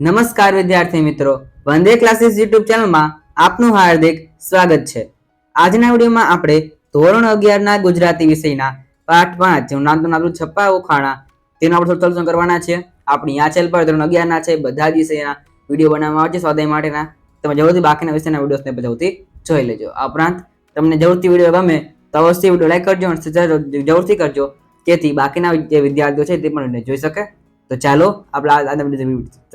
નમસ્કાર વિદ્યાર્થી મિત્રો. વંદે ક્લાસીસ યુટ્યુબ ચેનલમાં આપનું હાર્દિક સ્વાગત છે. આજના વિડીયોમાં આપણે ધોરણ અગિયારના ગુજરાતી વિષયના પાઠ પાંચ જેનું નામ તો નામ છપ્પા ઉખાણા તેનું આપણે થોડું કરવાના છે આપણી આ ચેનલ પર ધોરણ અગિયારના છે, બધા જ વિષયના વીડિયો બનાવવામાં આવે છે સ્વાધ્યાય માટેના. તમે જરૂરથી બાકીના વિષયના વિડીયોને જરૂરથી જોઈ લેજો. આ ઉપરાંત તમને જરૂરથી વીડિયો ગમે તો અવશ્ય વીડિયો લાઈક કરજો અને જરૂરથી કરજો. જેથી બાકીના જે વિદ્યાર્થીઓ છે તે પણ જોઈ શકે. તો ચાલો આપણે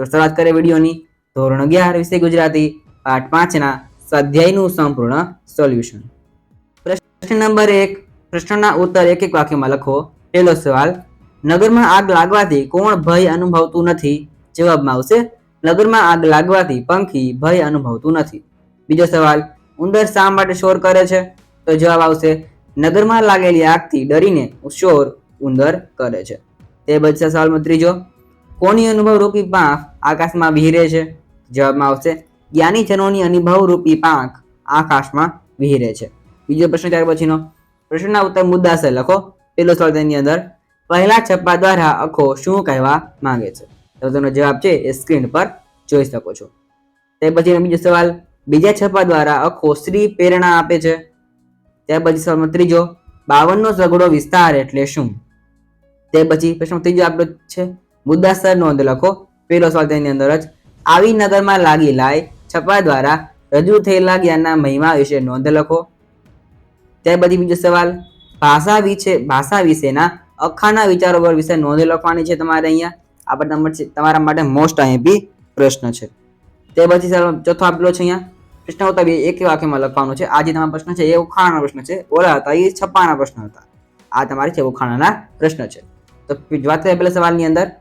શરૂઆત કરીએ વિડીયોની. ધોરણ અગિયાર, વિષય ગુજરાતી, પાઠ પાંચના સ્વાધ્યાયનું સંપૂર્ણ સોલ્યુશન. પ્રશ્ન નંબર એક, પ્રશ્નના ઉત્તર એક એક વાક્યમાં લખો. પહેલો સવાલ, નગરમાં આગ લાગવાથી કોણ ભય અનુભવતું નથી? જવાબમાં આવશે, નગરમાં આગ લાગવાથી પંખી ભય અનુભવતું નથી. બીજો સવાલ, ઉંદર શા માટે શોર કરે છે? તો જવાબ આવશે, નગરમાં લાગેલી આગથી ડરીને શોર ઉંદર કરે છે. તે બચશે સવાલમાં ત્રીજો કોની અનુભવ રૂપી પાંખ આકાશમાં વિહરે છે? જવાબમાં આવશે, જ્ઞાનીજનોની અનુભવ રૂપી પાંખ આકાશમાં વિહરે છે. બીજો પ્રશ્ન ત્યાર પછીનો. પ્રશ્નના ઉત્તર મુદ્દાસર લખો. પેલો સવાલ તેની અંદર, પહેલા છપ્પા દ્વારા અખો શું કહેવા માંગે છે? તો તેનો જવાબ છે, એ સ્ક્રીન પર જોઈ શકો છો. તે પછીનો બીજો સવાલ, બીજા છપ્પા દ્વારા અખો શ્રી પ્રેરણા આપે છે? ત્યાર પછી સવાલમાં ત્રીજો બાવનનો સઘળો વિસ્તાર એટલે શું? તે પછી પ્રશ્ન ત્રીજો આપણો છે, મુદ્દાસર નોંધ લખો. પેલો સવાલ તેની અંદર જ, આવી નગરમાં લાગી લાય છપા દ્વારા રજૂ થયેલા જ્ઞાનના મહિમા વિશે નોંધ લખો. ત્યાર પછી બીજો સવાલ, ભાષા વિશે, ભાષા વિશેના અખાના વિચારો પર વિશે નોંધ લખવાની છે તમારે અહીંયા. આપણે નંબર છે- તમારા માટે મોસ્ટ આઈએમપી પ્રશ્ન છે. તે પછી સર ચોથો આપેલો છે અહીંયા. પ્રશ્ન ઉત્તર બે, એક વાક્યમાં લખવાનું છે. આ જે તમારો પ્રશ્ન છે, એ ઉખાણાના પ્રશ્ન છે. ઓલા હતા, એ છપ્પાના પ્રશ્ન હતા. આ તમારે છે, ઉખાણાના પ્રશ્ન છે. તો વાત કરીએ પહેલા સવાલની અંદર.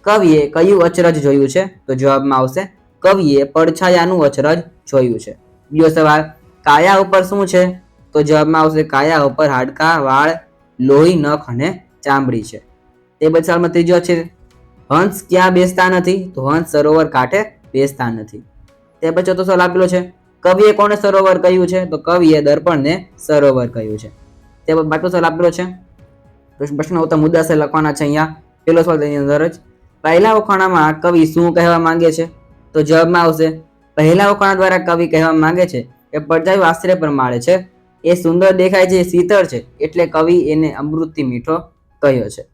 કવિએ કયું અચરજ જોયું છે? તો જવાબમાં આવશે, કવિએ પડછાયાનું અચરજ જોયું છે. બીજો સવાલ, કાયા ઉપર શું છે? તો જવાબમાં આવશે, કાયા ઉપર હાડકા, વાળ, લોહી, નખ અને ચામડી છે. તે પછી સવાલમાં ત્રીજો છે, હંસ ક્યાં બેસતા નથી? તો હંસ સરોવર કાંઠે બેસતા નથી. તે પછી ચોથો સવાલ આપેલો છે, કવિએ કોને સરોવર કહ્યું છે? તો કવિએ દર્પણને સરોવર કહ્યું છે. તે બાકી સવાલ આપેલો છે પ્રશ્ન હોતા મુદ્દા છે, લખવાના છે અહીંયા. પેલો સવાલ તેની અંદર જ. પહેલા ઉખાણામાં કવિ શું કહેવા માંગે છે? તો જવાબમાં આવશે, પહેલા ઉખાણા દ્વારા કવિ કહેવા માંગે છે કે પડજાયું આશ્રય પર માળે છે. એ સુંદર દેખાય છે શીતળ છે. એટલે કવિ એને અમૃતથી મીઠો કહ્યો છે.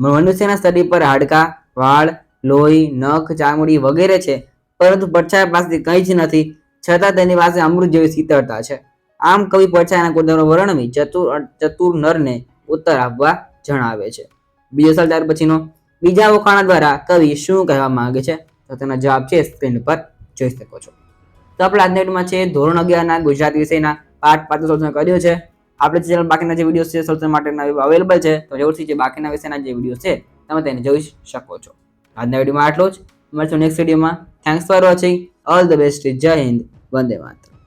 મનુષ્યના શરીર પર હાડકા, વાળ, લોહી, નખ, ચામડી વગેરે છે, પરંતુ પડછાયા પાસે કંઈ જ નથી. છતાં તેની પાસે અમૃત જેવી શીતળતા છે. આમ કવિ પડછાયાના ગુણધર્મો વર્ણવી ચતુર ચતુર નરને ઉત્તર આપવા જણાવે છે. બીજો સવાલ ત્યાર પછીનો, બીજા વખાણા દ્વારા કવિ શું કહેવા માંગે છે? તો તેનો જવાબ છે, સ્ક્રીન પર જોઈ શકો છો. તો આપણે આજના વિડીયોમાં છે, ધોરણ અગિયારના ગુજરાતી વિષયના પાઠ પાંચ સોલ્યુશન કર્યો છે. આપણે ચેનલ બાકીના જે વીડિયો છે સોલ્યુશન માટેના અવેલેબલ છે. તો જરૂરથી જે બાકીના વિષયના જે વીડિયો છે, તમે તેને જોઈ શકો છો. આજના વિડીયોમાં આટલું જ. મળશું નેક્સ્ટ વિડીયોમાં. Thanks for watching all the best જય હિન્દ. વંદે માતરમ.